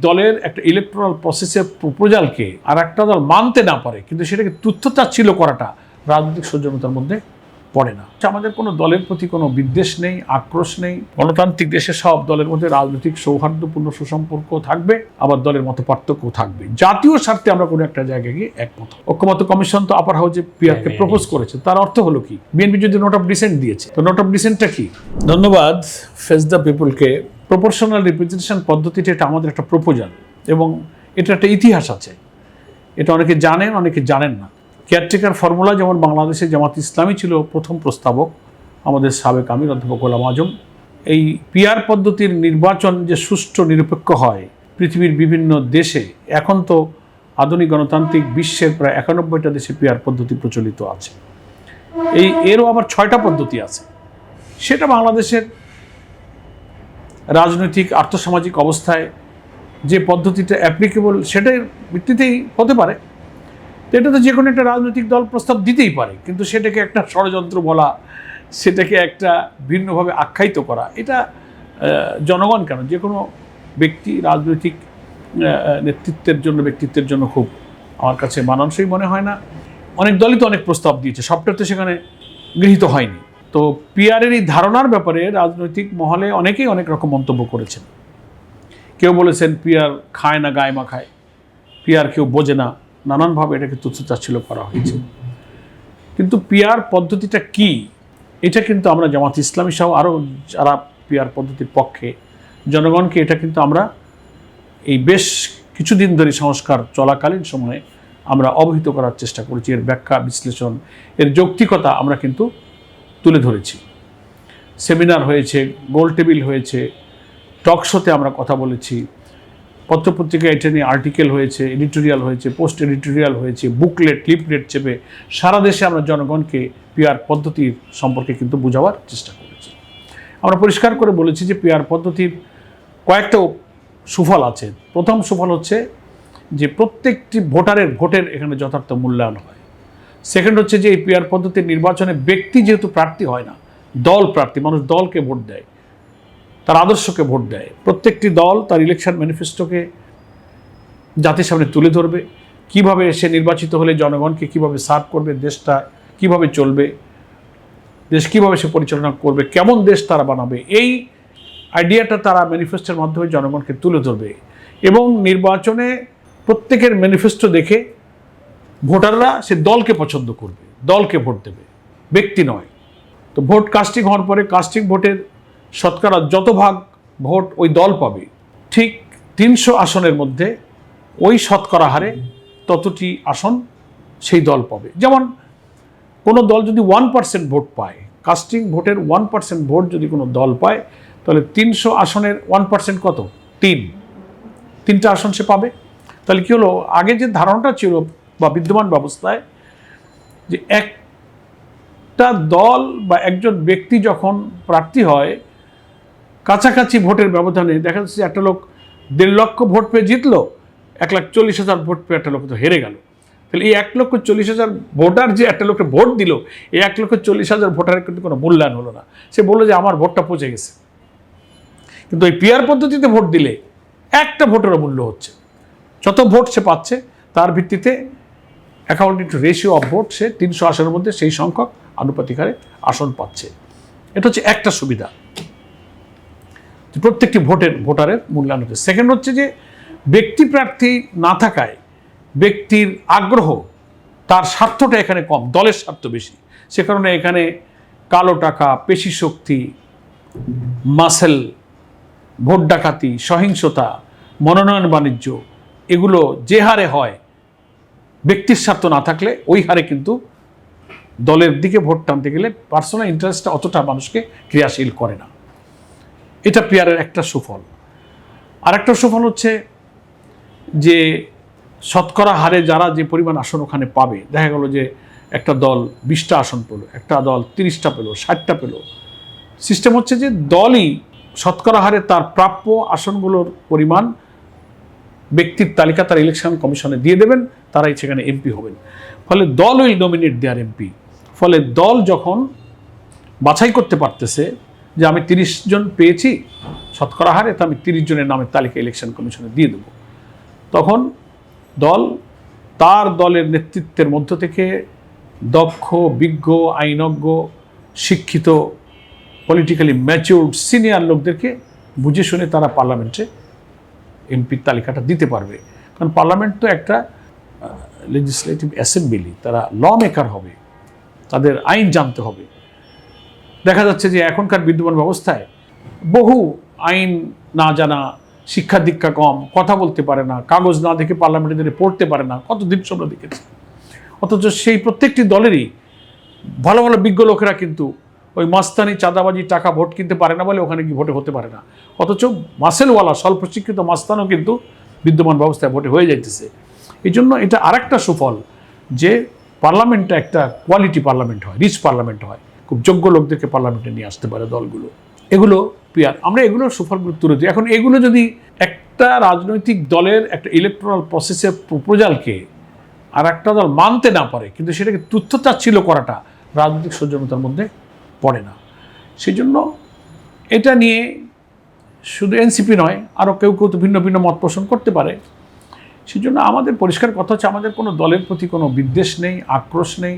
দলের একটা ইলেকট্রাল প্রসেসের প্রপোজালকে আর একটা দল মানতে না পারে কিন্তু সেটাকে তুচ্ছতাচ্ছিল্য করাটা রাজনৈতিক সৌজন্যতার মধ্যে পড়ে না। আমাদের কোনো দলের প্রতি কোনো বিদ্বেষ নেই আক্রোশ নেই গণতান্ত্রিক দেশে সব দলের মধ্যে রাজনৈতিক সৌহার্দ্যপূর্ণ সুসম্পর্ক থাকবে আবার দলের মতো পার্থক্য থাকবে। জাতীয় স্বার্থে আমরা কোনো একটা জায়গায় গিয়ে একমত। হব। ঐক্যমত্য কমিশন তো আপার হাউসে পিয়ারকে প্রপোজ করেছে তার অর্থ হলো কি? বিএনপি যদি নোট অফ ডিসেন্ট দিয়েছে তো নোট অফ ডিসেন্টটা কি? ধন্যবাদ ফেস দ্য পিপুলকে প্রপোর্শনাল রিপ্রেজেন্টেশন পদ্ধতিটি এটা আমাদের একটা প্রপোজাল এবং এটা একটা ইতিহাস আছে। এটা অনেকে জানেন অনেকে জানেন না। কেয়ারটেকার ফর্মুলা যেমন বাংলাদেশে জামাত ইসলামী ছিল প্রথম প্রস্তাবক, আমাদের সাবেক আমির অধ্যাপক গোলাম আজম, এই পিয়ার পদ্ধতির নির্বাচন যে সুষ্ঠু নিরপেক্ষ হয় পৃথিবীর বিভিন্ন দেশে, এখন তো আধুনিক গণতান্ত্রিক বিশ্বের প্রায় একানব্বইটা দেশে পিয়ার পদ্ধতি প্রচলিত আছে। এই এরও আবার ছয়টা পদ্ধতি আছে। সেটা বাংলাদেশের রাজনৈতিক, আর্থসামাজিক অবস্থায় যে পদ্ধতিটা অ্যাপ্লিকেবল সেটার ভিত্তিতেই হতে পারে। এটা তো যে কোনো একটা রাজনৈতিক দল প্রস্তাব দিতেই পারে, কিন্তু সেটাকে একটা ষড়যন্ত্র বলা, সেটাকে একটা ভিন্নভাবে আখ্যায়িত করা, এটা জনগণ কেন? যে কোনো ব্যক্তি রাজনৈতিক নেতৃত্বের জন্য, ব্যক্তিত্বের জন্য খুব আমার কাছে মানানসই মনে হয় না। অনেক দলই তো অনেক প্রস্তাব দিয়েছে, সবটা তো সেখানে গৃহীত হয়নি। তো পিয়ারের এই ধারণার ব্যাপারে রাজনৈতিক মহলে অনেকেই অনেক রকম মন্তব্য করেছেন। কেউ বলেছেন পিয়ার খায় না, গায়ে মাখায়। পিয়ার কেউ বোঝে না, নানানভাবে এটাকে তুচ্ছতাচ্ছিল্য করা হয়েছে। কিন্তু পিয়ার পদ্ধতিটা কি? এটা কিন্তু আমরা জামাত ইসলামী সহ আরও যারা পিয়ার পদ্ধতির পক্ষে, জনগণকে এটা কিন্তু আমরা এই বেশ কিছুদিন ধরে সংস্কার চলাকালীন সময়ে আমরা অবহিত করার চেষ্টা করেছি। এর ব্যাখ্যা, বিশ্লেষণ, এর যৌক্তিকতা আমরা কিন্তু তুলে ধরেছি। সেমিনার হয়েছে, গোল টেবিল হয়েছে, টক শোতে আমরা কথা বলেছি পত্রপত্রিকায় এটা নিয়ে আর্টিকেল হয়েছে, এডিটোরিয়াল হয়েছে, পোস্ট এডিটোরিয়াল হয়েছে, বুকলেট লিপলেট চেপে সারা দেশে আমরা জনগণকে পিয়ার পদ্ধতির সম্পর্কে কিন্তু বোঝাবার চেষ্টা করেছি। আমরা পরিষ্কার করে বলেছি যে পিয়ার পদ্ধতির কয়েকটা সুফল আছে। প্রথম সুফল হচ্ছে যে প্রত্যেকটি ভোটারের ভোটের এখানে যথার্থ মূল্যায়ন হয়। সেকেন্ড হচ্ছে যে এই পিয়ার পদ্ধতির নির্বাচনে ব্যক্তি যেহেতু প্রার্থী হয় না, দল প্রার্থী, মানুষ দলকে ভোট দেয়, তার আদর্শকে ভোট দেয়, প্রত্যেকটি দল তার ইলেকশন ম্যানিফেস্টোকে জাতির সামনে তুলে ধরবে, কীভাবে সে নির্বাচিত হলে জনগণকে কীভাবে সার্ভ করবে দেশটা, কীভাবে চলবে, দেশ কীভাবে সে পরিচালনা করবে, কেমন দেশ তারা বানাবে, এই আইডিয়াটা তারা ম্যানিফেস্টোর মাধ্যমে জনগণকে তুলে ধরবে এবং নির্বাচনে প্রত্যেকের ম্যানিফেস্টো দেখে ভোটাররা সে দলকে পছন্দ করবে, দলকে ভোট দেবে, ব্যক্তি নয়। তো ভোট কাস্টিং হওয়ার পরে কাস্টিং ভোটের শতকরা যত ভাগ ভোট ওই দল পাবে, ঠিক তিনশো আসনের মধ্যে ওই শতকরা হারে ততটি আসন সেই দল পাবে। যেমন কোনো দল যদি ওয়ান পার্সেন্ট ভোট পায়, কাস্টিং ভোটের ওয়ান পার্সেন্ট ভোট যদি কোনো দল পায়, তাহলে তিনশো আসনের ওয়ান পার্সেন্ট কত? তিন। তিনটা আসন সে পাবে। তাহলে কী হলো? আগে যে ধারণাটা ছিল বা বিদ্যমান ব্যবস্থায় যে একটা দল বা একজন ব্যক্তি যখন প্রার্থী হয়, কাছাকাছি ভোটের ব্যবধানে, দেখা যাচ্ছে একটা লোক দেড় লক্ষ ভোট পেয়ে জিতলো, এক লাখ চল্লিশ হাজার ভোট পেয়ে একটা লোক তো হেরে গেল। তাহলে এই এক লক্ষ চল্লিশ হাজার ভোটার যে একটা লোককে ভোট দিল, এই এক লক্ষ চল্লিশ হাজার ভোটারের কিন্তু কোনো মূল্যায়ন হলো না। সে বলল যে আমার ভোটটা পচে গেছে। কিন্তু এই পিয়ার পদ্ধতিতে ভোট দিলে একটা ভোটেরও মূল্য হচ্ছে। যত ভোট সে পাচ্ছে, তার ভিত্তিতে accounting to ratio of vote সে তিনশো আসনের মধ্যে সেই সংখ্যক আনুপাতিক হারে আসন পাচ্ছে। এটা হচ্ছে একটা সুবিধা। প্রত্যেকটি ভোটের, ভোটারের মূল্যায়ন হচ্ছে। সেকেন্ড হচ্ছে যে ব্যক্তি প্রার্থী না থাকায় ব্যক্তির আগ্রহ তার স্বার্থটা এখানে কম, দলের স্বার্থ বেশি। সে কারণে এখানে কালো টাকা, পেশি শক্তি মাসেল ভোট ডাকাতি, সহিংসতা, মনোনয়ন বাণিজ্য, এগুলো যে হারে হয় ব্যক্তির স্বার্থ না থাকলে ওই হারে কিন্তু দলের দিকে ভোট টানতে গেলে পার্সোনাল ইন্টারেস্টটা অতটা মানুষকে ক্রিয়াশীল করে না। এটা পিয়ারের একটা সুফল। আর একটা সুফল হচ্ছে যে শতকরা হারে যারা যে পরিমাণ আসন ওখানে পাবে, দেখা গেল যে একটা দল বিশটা আসন পেল, একটা দল তিরিশটা পেল, ষাটটা পেল। সিস্টেম হচ্ছে যে দলই শতকরা হারে তার প্রাপ্য আসনগুলোর পরিমাণ ব্যক্তির তালিকা তার ইলেকশন কমিশনে দিয়ে দেবেন, তারাই সেখানে এমপি হবেন। ফলে দল উইল নমিনেট দেয়ার এমপি ফলে দল যখন বাছাই করতে পারতেছে যে আমি তিরিশ জন পেয়েছি, শতকরা হারে, তো আমি তিরিশ জনের নামের তালিকা ইলেকশন কমিশনে দিয়ে দেবো। তখন দল তার দলের নেতৃত্বের মধ্য থেকে দক্ষ, বিজ্ঞ, আইনজ্ঞ, শিক্ষিত পলিটিক্যালি ম্যাচিউরড সিনিয়র লোকদেরকে বুঝে শুনে তারা পার্লামেন্টে এমপির তালিকাটা দিতে পারবে। কারণ পার্লামেন্ট তো একটা লেজিসলেটিভ অ্যাসেম্বলি তারা ল মেকার হবে, তাদের আইন জানতে হবে। দেখা যাচ্ছে যে এখনকার বিদ্যমান ব্যবস্থায় বহু আইন না জানা শিক্ষা দীক্ষা কম, কথা বলতে পারে না, কাগজ না দেখে পার্লামেন্টে দিনে পড়তে পারে না কত দৃশ্য আমরা দেখেছি। অথচ সেই প্রত্যেকটি দলেরই ভালো ভালো বিজ্ঞ লোকেরা কিন্তু ওই মাস্তানি চাঁদাবাজি টাকা ভোট কিনতে পারে না বলে ওখানে গিয়ে ভোটে হতে পারে না। অথচ মাসেলওয়ালা স্বল্প শিক্ষিত মাস্তানও কিন্তু বিদ্যমান ব্যবস্থায় ভোটে হয়ে যাইতেছে। এই জন্য এটা আরেকটা সুফল যে পার্লামেন্টটা একটা কোয়ালিটি পার্লামেন্ট হয়, রিচ পার্লামেন্ট হয়। খুব যোগ্য লোকদেরকে পার্লামেন্টে নিয়ে আসতে পারে দলগুলো। এগুলো পিয়ার। আমরা এগুলোর সুফলগুলো তুলে দিই এখন এগুলো যদি একটা রাজনৈতিক দলের একটা ইলেকট্রাল প্রসেসের প্রপোজালকে আর একটা দল মানতে না পারে, কিন্তু সেটাকে তুচ্ছতাচ্ছিল্য করাটা রাজনৈতিক সৌজন্যতার মধ্যে পড়ে না। সেই জন্য এটা নিয়ে শুধু এনসিপি নয় আরও কেউ কেউ তো ভিন্ন ভিন্ন মত পোষণ করতে পারে। সেই জন্য আমাদের পরিষ্কার কথা হচ্ছে আমাদের কোনো দলের প্রতি কোনো বিদ্বেষ নেই আক্রোশ নেই।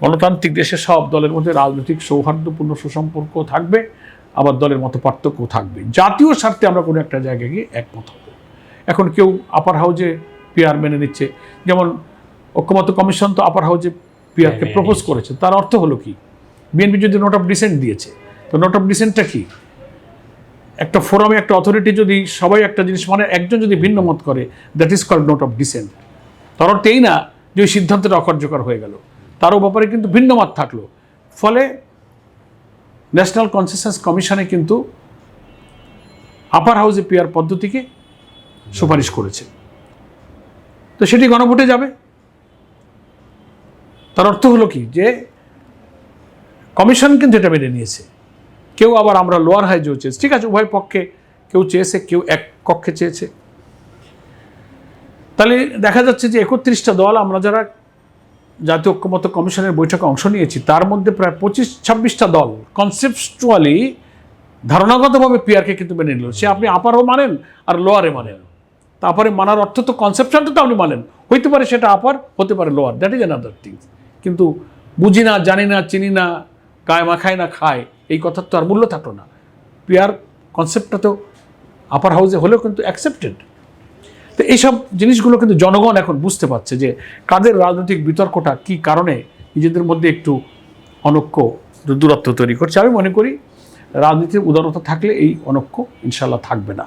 গণতান্ত্রিক দেশে সব দলের মধ্যে রাজনৈতিক সৌহার্দ্যপূর্ণ সুসম্পর্ক থাকবে আবার দলের মতো পার্থক্য থাকবে। জাতীয় স্বার্থে আমরা কোনো একটা জায়গায় গিয়ে একমত হব। এখন কেউ আপার হাউজে পিআর মেনে নিচ্ছে যেমন ঐক্যমত্য কমিশন তো আপার হাউজে পিআরকে মেনে প্রপোজ করেছে তার অর্থ হলো কি? বিএনপি যদি নোট অফ ডিসেন্ট দিয়েছে, তো নোট অফ ডিসেন্টটা কি? একটা ফোরামে একটা অথরিটি যদি সবাই একটা জিনিস মানে একজন যদি ভিন্ন মত করে that is called note of dissent তার অর্থ এই না যে ওই সিদ্ধান্তটা অকার্যকর হয়ে গেল। তারও ব্যাপারে কিন্তু ভিন্ন মত থাকল। ফলে ন্যাশনাল কনসেনসাস কমিশনে কিন্তু আপার হাউসে পিয়ার পদ্ধতিকে সুপারিশ করেছে। তো সেটি গণভোটে যাবে। তার অর্থ হলো কি? যে কমিশন কিন্তু এটা মেনে নিয়েছে। কেউ আবার আমরা লোয়ার হাই হাইজেও চেয়েছে। ঠিক আছে, উভয় পক্ষে কেউ চেয়েছে, কেউ এক কক্ষে চেয়েছে। তাহলে দেখা যাচ্ছে যে একত্রিশটা দল আমরা যারা জাতীয় ঐক্যমত কমিশনের বৈঠকে অংশ নিয়েছি, তার মধ্যে প্রায় পঁচিশ, ছাব্বিশটা দল কনসেপচুয়ালি ধারণাগতভাবে পিয়ারকে কিন্তু মেনে নিল। সে আপনি আপারও মানেন আর লোয়ারে মানেন। তারপরে মানার অর্থ তো কনসেপশনটা তো আপনি মানেন। হইতে পারে সেটা আপার, হতে পারে lower. That is another things কিন্তু বুঝি না, জানি না, চিনি না গায়ে মাখায় না খায়, এই কথার তো আর মূল্য থাকল না। পিয়ার কনসেপ্টটা তো আপার হাউসে হলেও কিন্তু অ্যাকসেপ্টেড তো এইসব জিনিসগুলো কিন্তু জনগণ এখন বুঝতে পারছে যে কাদের রাজনৈতিক বিতর্কটা কি কারণে নিজেদের মধ্যে একটু অনৈক্য দূরত্ব তৈরি করছে। আমি মনে করি রাজনীতির উদারতা থাকলে এই অনৈক্য ইনশাল্লাহ থাকবে না।